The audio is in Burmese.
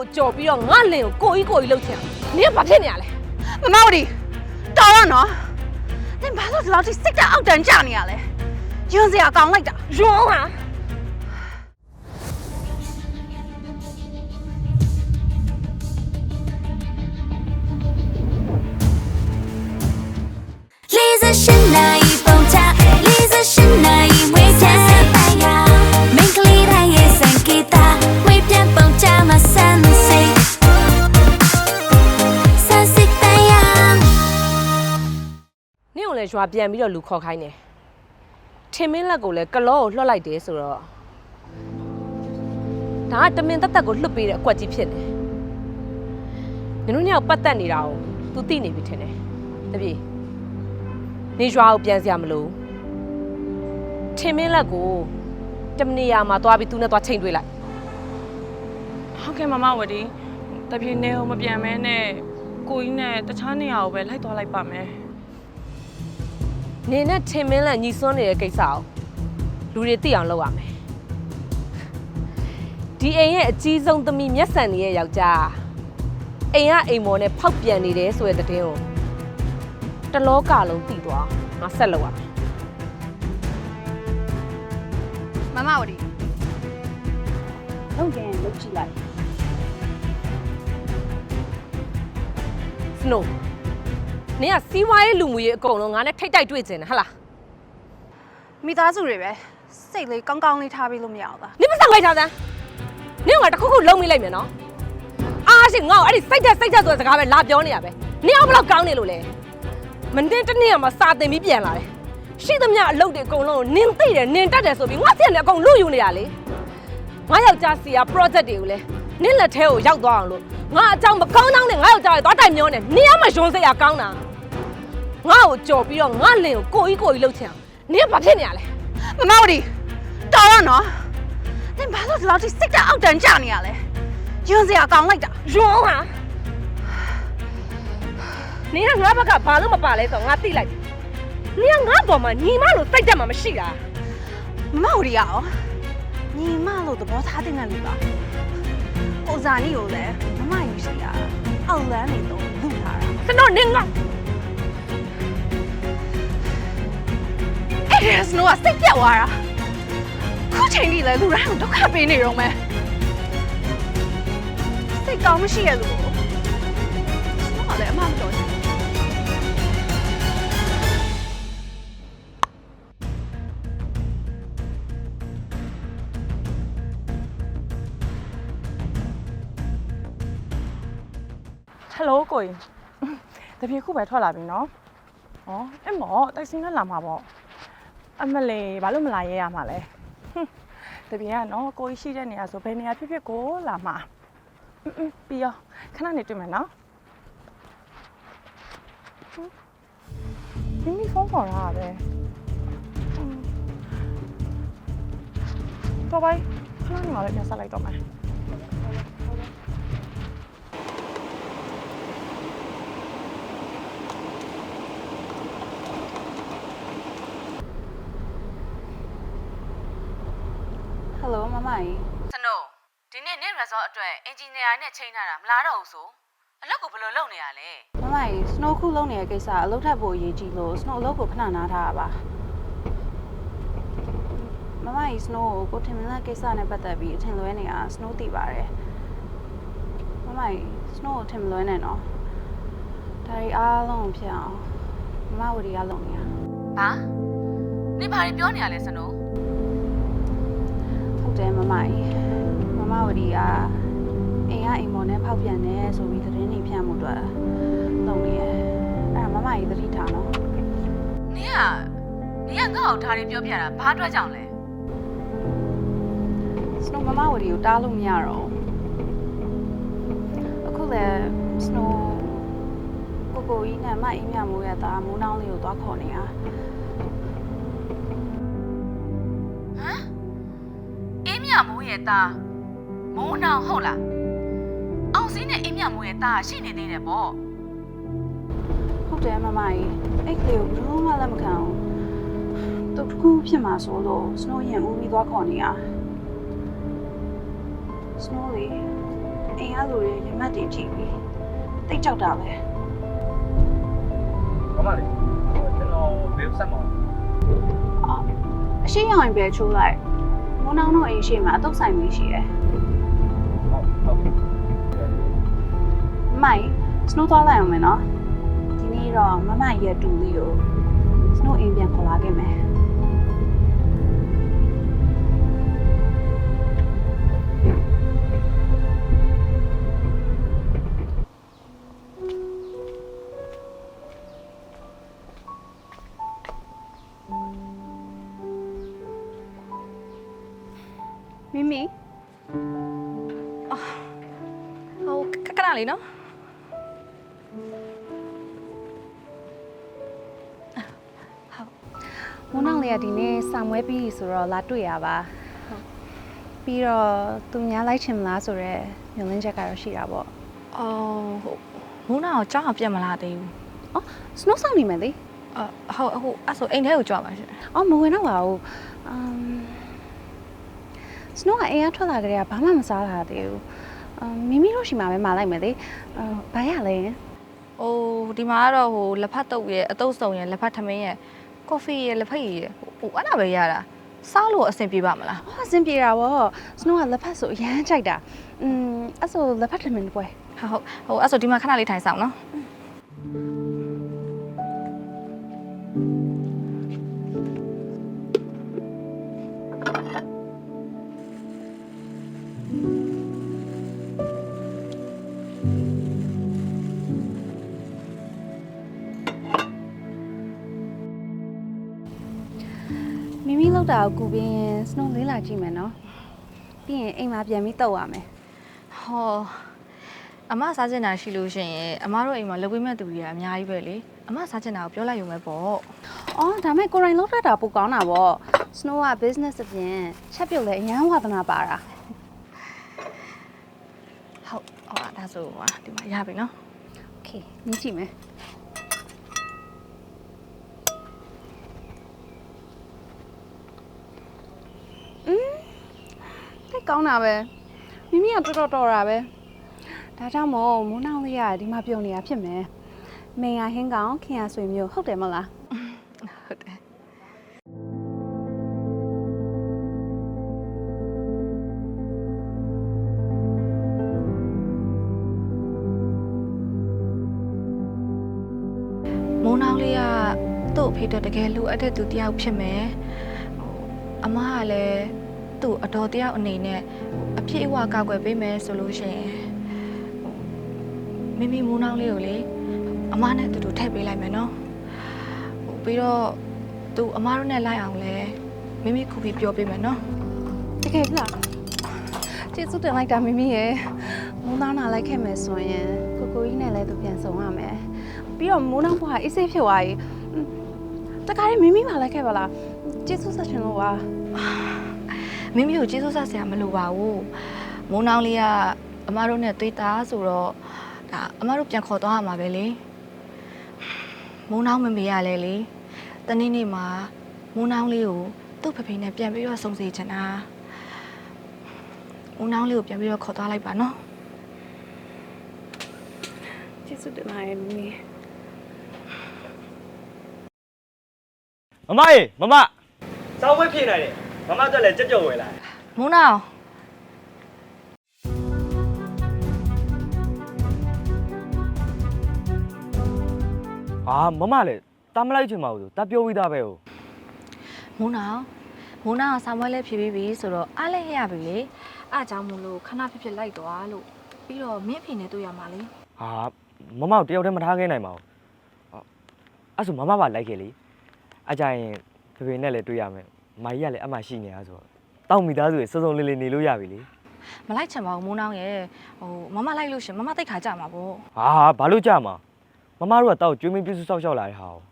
ကိုကြော်ပြီးတော့ငါလင်ကိုကိုကြီးကိုကြီးလှုပ်ချင်အောင်နင်ကဘာဖြစ်နေရလဲမမဝတီတော်တော့နော်နင်ဘာလို့ဒီလောက်ထိစိတ်ဓာတ်အောက်တန်းကြနေရလဲယွန်းစရာကောင်းလိုက်တာယွန်းဟာလေးစရှင်နိုင် လည်းရွာပြန်ပြီးတော့လူခေါ်ခိုင်းတယ်ထင်မင်းလက်ကိုလည်းကလောကိုလွှတ်လိုက်တယ်ဆိုတော့ဒါကတမင်တက်တက်ကိုလွှတ်ပေးတဲ့အကွက်ကြီးဖြစ်နေနင်တို့ညောင်ပတ်သက်နေတာကို तू သိနေပြီထင်တယ်တပြေနေရွာကိုပြန်စရာမလိုထင်မင်းလက်ကိုတမနေရာမှာသွားပြီးသူနဲ့သွားချိန်တွေ့လိုက်ဟုတ်ကဲ့မမဝတီတပြေနေအောင်မပြန်မဲနဲ့ကိုကြီးနဲ့တခြားနေရာကိုပဲလိုက်သွားလိုက်ပါမယ် နေနဲ့ထင်မင်းလက်ညီစွန်းနေတဲ့ကိစ္စကိုလူတွေသိအောင်လုပ်ရမယ်ဒီအိမ်ရဲ့အကြီးဆုံးသမီးမျက်စံနေရဲ့ယောက်ျားအိမ်ကအိမ်မော်နဲ့ဖောက်ပြန်နေတယ်ဆိုတဲ့သတင်းကိုတလောကလုံးသိသွားငါဆက်လုပ်ရမယ်မမဝတီလုံးကျင်လုတ်ကြည့်လိုက်စ နိုးနင်ကစီးပွားရေးလူမှုရေးအကုန်လုံးငါနဲ့ထိတ်တိုက်တွေ့ချင်တယ်ဟဟလားမိသားစုတွေပဲစိတ်လေးကောင်းကောင်းလေးထားပြီးလို့မရအောင်လားနင်မဆောင်လိုက်တာစမ်းနင်ကငါတစ်ခုခုလုံးမိလိုက်မယ်နော်အားရှိငါ့ကိုအဲ့ဒီစိတ်သက်စိတ်သက်ဆိုတဲ့စကားပဲလာပြောနေရပဲနင်အောင်ဘယ်လောက်ကောင်းနေလို့လဲမနေ့တနေ့ကမှစာတင်ပြီးပြန်လာတယ်ရှိသမျှအလုပ်တွေအကုန်လုံးကိုနင်သိတယ်နင်တတ်တယ်ဆိုပြီးငါပြန်နေအကုန်လူယူနေရလေငါယောက်ျားစီက project တွေကိုလဲနင်လက်ထဲကိုရောက်သွားအောင်လို့ငါအကြောင်းမကောင်းတောင်းနဲ့ငါယောက်ျားတွေသွားတိုင်မျောနေနင်ကမှယွန်းစရာကောင်းတာ ငါ့ကိုကြော်ပြီးတော့ငါလင်ကိုကိုကြီးကိုကြီးလှုပ်ချင်အောင်နင်ကဘာဖြစ်နေရလဲမမဝတီတော်တော့နော်နင်ဘာလို့ဒီလောက်ထိစိတ်ဓာတ်အောက်တန်းကြနေရလဲယွန်းစရာကောင်းလိုက်တာယွန်းဟာနင်ကငါဘက်ကဘာလို့မပါလဲဆိုတော့ငါသိလိုက်တယ်နင်ကငါပေါ်မှာညီမလို့စိတ်တက်မှာမရှိတာမမဝတီရောညီမလို့သဘောထားတဲ့ငါလူပါကိုဇာနီကိုလည်းမမယူရှိတာအောက်လန်းနေတော့လူထားတာစနော်နင်က အဲ့ဒါစနိုးကစိတ်ပြတ်သွားတာခုချိန်ကြီးလဲလူတိုင်းကိုဒုက္ခပေးနေတော့မယ်စိတ်ကောင်းမရှိရလို့စနိုးကလည်းအမှမတော်ချင်ဘူးဟယ်လိုကိုကြီးတပြေခုပဲထွက်လာပြီနော်ဩအဲ့မော်တိုက်စင်းနဲ့လာမှာပေါ့ အမလေးဘာလို့မလာရဲရမှာလဲဟွန်းတပြေကနော်ကိုကြီးရှိတဲ့နေရာဆိုဘယ်နေရာဖြစ်ဖြစ်ကိုလာမှာအင်းအင်းပြီးရောခဏနေတွေ့မယ်နော်ဟွန်းမိမိဖုန်းခေါ်တာပဲဟွန်းတော့ဘိုင်ခဏနေမှလည်းပြန်ဆက်လိုက်တော့မယ် ဟယ်လိုမမကြီးစနိုးဒီနေ့နေ့ resort အတွက်အင်ဂျင်နီယာနဲ့ချိန်ထားတာမလားတော့ဘူးဆိုအလုပ်ကိုဘယ်လိုလုပ်နေရလဲမမကြီးစနိုးခုလုံးနေတဲ့ကိစ္စအလုပ်ထပ်ဖို့အရေးကြီးလို့စနိုးအလုပ်ကိုခဏနားထားတာပါမမကြီးစနိုးကိုကိုထင်မင်းတဲ့ကိစ္စနဲ့ပတ်သက်ပြီးအထင်လွဲနေတာစနိုးသိပါတယ်မမကြီးစနိုးကိုထင်မလွဲနဲ့နော်ဒါရီအားလုံးကိုဖြစ်အောင်မမဝတီကလုပ်နေတာဘာနေဘာတွေပြောနေရလဲစနိုး ဟုတ်တယ်မမကြီးမမဝတီကအိမ်ကအိမ်မော်နဲ့ဖောက်ပြန်တယ်ဆိုပြီးသတင်းတွေဖြန့်မှုအတွက်လုပ်နေတယ်အဲ့ဒါမမကြီးသတိထားနော်နင်ကနင်ကငါ့ကိုဒါတွေပြောပြတာဘာအတွက်ကြောင့်လဲစနိုးမမဝတီကိုတားလို့မရတော့ဘူးအခုလည်းစနိုးကိုကိုကြီးနဲ့မအိမ်မြမိုးရတာမိုးနှောင်းလေးကိုသွားခေါ်နေတာ ရဲ့သားမိုးနောင်ဟုတ်လားအောင်စင်းနဲ့အင်းမြမိုးရဲ့သားကရှိနေသေးတယ်ပေါ့ဟုတ်တယ်မမကြီးအဲ့ကလေးကိုဘယ်သူမှလက်မခံဘူးသူတစ်ခုဖြစ်မှာဆိုလို့စနိုးရင်ဦးပြီးသွားခေါ်နေတာစနိုးလေးအိမ်ကကလူတွေရမတ်တွေကြည့်ပြီးတိတ်ကြောက်တာပဲဘာမှလေကျွန်တော်ဘေးဆက်မှာအော်အရှိရောင်ပဲချိုးလိုက် မိုးနောင်တို့အိမ်ရှိမှာအတုပ်ဆိုင်ကြီးရှိတယ်ဟုတ်ဟုတ်ပြီမိုင်စနိုးသွားလိုက်အောင်မယ်နော်ဒီနေ့တော့မမရဲ့တူလေးကိုစနိုးအိမ်ပြန်ခေါ်လာခဲ့မယ် လေးနော်ဟုတ်မိုးနောင်လေးကဒီနေ့စာမွဲပြီးဆိုတော့လာတွေ့ရပါပြီးတော့သူများလိုက်ချင်မလားဆိုတော့မျှော်လင့်ချက်ကတော့ရှိတာပေါ့အော်ဟိုမုန်းနာကိုကြောက်အောင်ပြတ်မလာသေးဘူးအော်စနိုးဆောင်နေမယ်လေအဟုတ်ဟိုအဲ့ဆိုအိမ်ထဲကိုကြွပါရှင်အော်မဝင်တော့ပါဘူးအမ်စနိုးကအိမ်ကထွက်လာကြတဲ့ကဘာမှမစားလာသေးဘူးအ မ်မိမိတို့ရှိမှပဲမာလိုက်မယ်လေအမ်ဘာရလဲဟိုဒီမှာကတော့ဟိုလက်ဖက်တုပ်ရဲ့အတုပ်စုံရဲ့လက်ဖက်ထမင်းရဲ့ကော်ဖီရဲ့လက်ဖက်ရည်ရဲ့ဟိုအဲ့ဒါပဲရတာစားလို့အဆင်ပြေပါမလားဟောအဆင်ပြေတာဗောစနိုးကလက်ဖက်ဆိုအရမ်းကြိုက်တာอืมအဲ့ဆိုလက်ဖက်ထမင်းတစ်ပွဲဟုတ်ဟုတ်ဟိုအဲ့ဆိုဒီမှာခဏလေးထိုင်ဆောင်နော်မိ တာကိုကူပြီးရင်စနုံလေးလာကြည့်မယ်နော်ပြီးရင်အိမ်မှာပြန်ပြီးတောက်ရမယ်ဟောအမစားကျင်တာရှိလို့ရှင်ရင်အမတို့အိမ်မှာလုပ်ပေးမဲ့သူတွေကအများကြီးပဲလေအမစားကျင်တာကိုပြောလိုက်ရုံပဲပေါ့အော်ဒါမဲ့ကိုရိုင်းလောက်တတ်တာပိုကောင်းတာပေါ့ Snow က business အပြင်ချက်ပြုတ်လဲအရန်ဝါသနာပါတာဟုတ်ဟောဒါဆိုဟာဒီမှာရပြီနော် Okay မြင်ကြည့်မယ် ကောင်းတာပဲမိမိကတော်တော်တော်တာပဲဒါကြောင့်မို့မိုးနောင်လေးကဒီမှာပြုံနေတာဖြစ်မယ်မင်ရဟင်းကောင်ခင်ရဆွေမျိုးဟုတ်တယ်မဟုတ်လားဟုတ်တယ်မိုးနောင်လေးကသူ့အဖေတော့တကယ်လိုအပ်တဲ့သူတယောက်ဖြစ်မယ်ဟိုအမကလည်း သူ့အတော်တယောက်အနေနဲ့အပြည့်အဝကောက်ွယ်ပေးမယ်ဆိုလို့ရှိရင်ဟိုမိမိမိုးနောင်လေးကိုလေအမနဲ့အတူတူထည့်ပေးလိုက်မယ်နော်ဟိုပြီးတော့သူအမတို့နဲ့လိုက်အောင်လဲမိမိခုပြီးပြောပေးမယ်နော်တကယ်လားကျေးဇူးတင်လိုက်တာမိမိရဲ့မိုးနောင်နာလိုက်ခဲ့မယ်ဆိုရင်ကိုကိုကြီးနဲ့လည်းသူပြန်ဆောင်ရမယ်ပြီးတော့မိုးနောင်ဘွားအေးဆေးဖြစ်သွားပြီอืมတခါလေးမိမိပါလိုက်ခဲ့ပါလားကျေးဇူးဆက်ရှင်လို့ပါ မိမိကိုကျေးဇူးဆက်စရာမလိုပါဘူးမိုးနောင်လေးကအမတို့နဲ့တွေ့တာဆိုတော့ဒါအမတို့ပြန်ခေါ်သွားရမှာပဲလေမိုးနောင်မမေရလဲလေတနေ့နေ့မှာမိုးနောင်လေးကိုသူ့ဖဖေနဲ့ပြန်ပြီးတော့စုံစီချင်တာမိုးနောင်လေးကိုပြန်ပြီးတော့ခေါ်သွားလိုက်ပါနော်ကျေးဇူးတင်ပါတယ်မိမိမမရေမမစောင်းဝဲပြေးနိုင်တယ် မမတက်လည်းကြက်ကြော်ဝယ်လာမိုးနောင်ဟာမမလည်းတားမလိုက်ချင်ပါဘူးဆိုတာပြောပြီးသားပဲဟုတ်မိုးနောင်မိုးနောင်ကဆာမွဲလဲဖြည်းဖြည်းပြီးဆိုတော့အားလဲရပြီလေအားကြောင့်မို့လို့ခဏဖြစ်ဖြစ်လိုက်သွားလို့ပြီးတော့မင်းအဖေနဲ့တွေ့ရမှာလေဟာမမကိုတယောက်တည်းမထားခဲ့နိုင်ပါဘူးဟုတ်အဲ့ဆိုမမပါလိုက်ခဲ့လေအကြရင်ဖေဖေနဲ့လည်းတွေ့ရမယ် မာကြီးကလည်းအမှရှိနေတာဆိုတော့တောက်မိသားစုရေစုံစုံလေးလေးနေလို့ရပြီလေမလိုက်ချင်ပါဘူးမိုးနောင်ရဲ့ဟိုမမလိုက်လို့ရှရင်မမတိတ်ခါကြမှာပေါ့ဟာဘာလို့ကြမှာမမတို့ကတောက်ကျွေးမင်းပြုစုဆောက်ရှောက်လာတဲ့ဟာကို